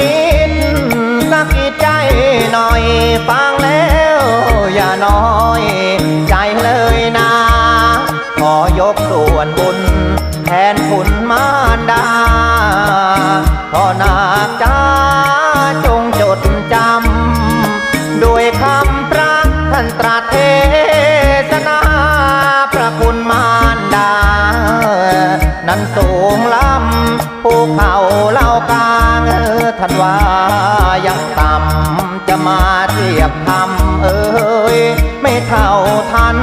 นิดสักกี่ใจหน่อยฟังแล้วอย่าน้อย ใจเลยนะขอยกส่วนบุญ แทนคุณมารดาพ่อนาจ้าจงจดจำด้วยคำพระท่านตรัส อท่านว่ายังต่ำจะมาเทียบทำเอ้ยไม่เท่าทัน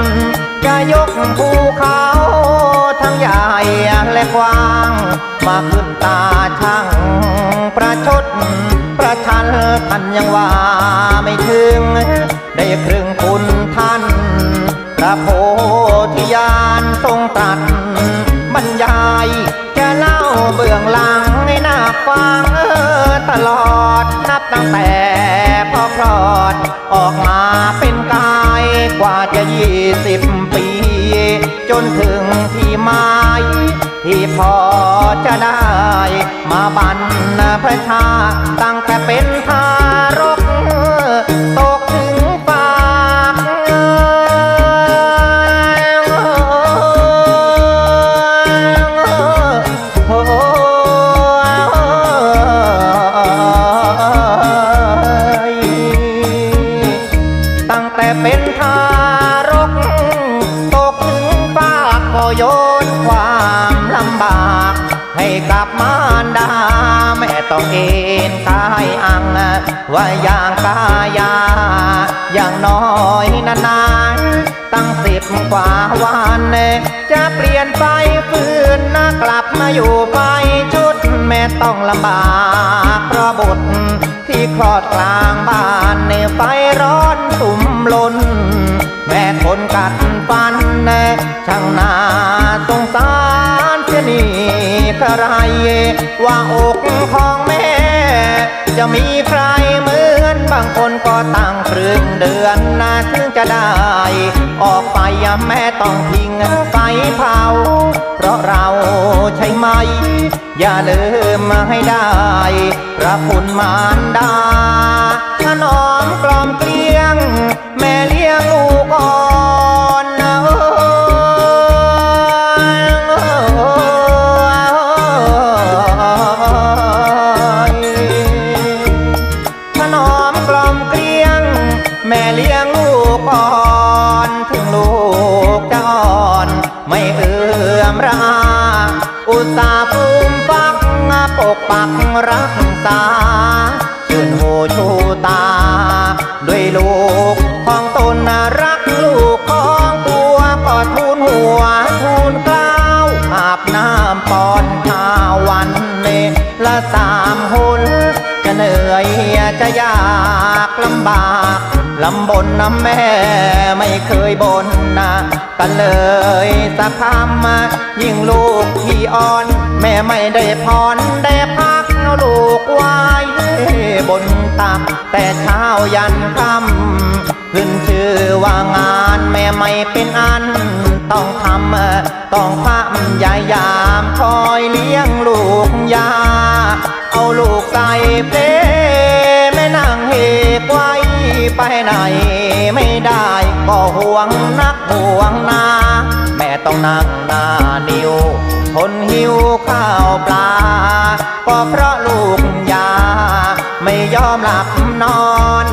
จะยกภูเขาทั้งใหญ่และกว้าง มาขึ้นตาช่างประชดประชันท่านยังว่าไม่ถึง ได้ครึ่งคุณท่านพระโพธิญาณทรงต แต่พอคลอดออกมาเป็นกายกว่าจะยี่สิบปี จนถึงที่หมายที่พอจะได้ มาบันพชาตั้งแต่เป็น กับมารดา แม่ต้องเอ็นกายอัง ว่าอย่างกายา อย่างน้อยนานๆตั้งสิบกว่าวัน จะเปลี่ยนไปฟื้นนะกลับมาอยู่ไปชุด แม่ต้องลำบากเพราะบุตรที่คลอดกลางบ้านในไฟร้อนสุ่มลนแม่ทนกัดฟันช่างนาสงสาร นี่กระไรว่าอกของแม่ จะมีใครเหมือนบางคนก็ตั้งครึ่งเดือนนะถึงจะได้ ออกไปอะแม่ต้องทิ้งไฟเผา เพราะเราใช่ไหม อย่าลืมมาให้ได้ พระคุณมารดาถนอมกลอมเกลี้ยง แม่เลี้ยงลูกอ่อน กล่อมเกลี้ยง แม่เลี้ยงลูกอ่อนถึงลูกจะอ่อน ไม่เอื้อมระอาอุตส่าห์ภูมิฟักปกปักรักษาชื่นหูชูตา เหนื่อยจะยากลำบากลำบนนะแม่ไม่เคยบนนะกันเลยสักคำยิ่งลูกที่อ่อน แม่ไม่ได้พรได้พักลูกไว้บนตักแต่เช้ายันค่ำขึ้นชื่อว่างานแม่ไม่เป็นอัน ต้องทำต้องพามยายามคอยเลี้ยงลูกยาเอา ไปไหนไม่ได้ก็ห่วงนักห่วงนาแม่ต้องนั่งหน้านิวทนหิวข้าวปลา ก็เพราะลูกยา ไม่ยอมหลับนอน